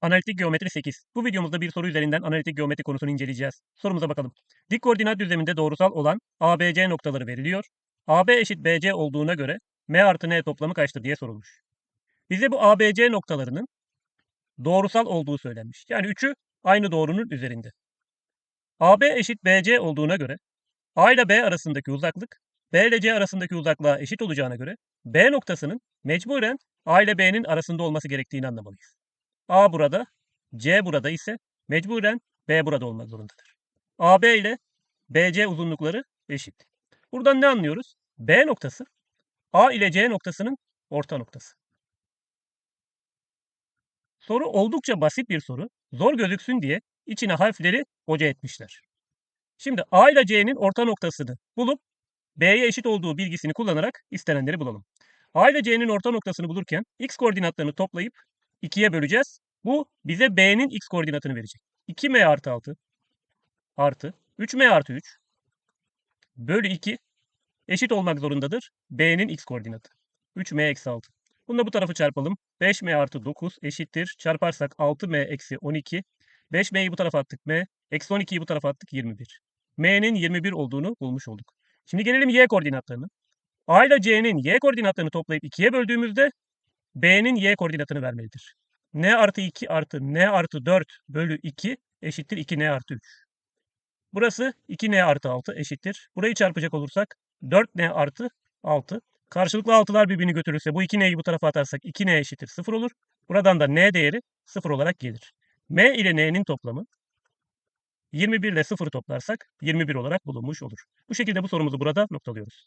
Analitik geometri 8. Bu videomuzda bir soru üzerinden analitik geometri konusunu inceleyeceğiz. Sorumuza bakalım. Dik koordinat düzleminde doğrusal olan ABC noktaları veriliyor. AB eşit BC olduğuna göre M artı N toplamı kaçtır diye sorulmuş. Bize bu ABC noktalarının doğrusal olduğu söylenmiş. Yani üçü aynı doğrunun üzerinde. AB eşit BC olduğuna göre A ile B arasındaki uzaklık B ile C arasındaki uzaklığa eşit olacağına göre B noktasının mecburen A ile B'nin arasında olması gerektiğini anlamalıyız. A burada, C burada ise mecburen B burada olmak zorundadır. AB ile BC uzunlukları eşit. Buradan ne anlıyoruz? B noktası A ile C noktasının orta noktası. Soru oldukça basit bir soru. Zor gözüksün diye içine harfleri hoca etmişler. Şimdi A ile C'nin orta noktasını bulup B'ye eşit olduğu bilgisini kullanarak istenenleri bulalım. A ile C'nin orta noktasını bulurken x koordinatlarını toplayıp 2'ye böleceğiz. Bu bize B'nin x koordinatını verecek. 2m artı 6 artı 3m artı 3 bölü 2 eşit olmak zorundadır. B'nin x koordinatı. 3m eksi 6. Bunu da bu tarafı çarpalım. 5m artı 9 eşittir. Çarparsak 6m eksi 12. 5m'yi bu tarafa attık m. Eksi 12'yi bu tarafa attık 21. m'nin 21 olduğunu bulmuş olduk. Şimdi gelelim y koordinatlarına. A ile C'nin y koordinatlarını toplayıp 2'ye böldüğümüzde B'nin y koordinatını vermelidir. n artı 2 artı n artı 4 bölü 2 eşittir 2n artı 3. Burası 2n artı 6 eşittir. Burayı çarpacak olursak 4n artı 6. Karşılıklı 6'lar birbirini götürürse bu 2n'yi bu tarafa atarsak 2n eşittir 0 olur. Buradan da n değeri 0 olarak gelir. m ile n'nin toplamı 21 ile 0 toplarsak 21 olarak bulunmuş olur. Bu şekilde bu sorumuzu burada noktalıyoruz.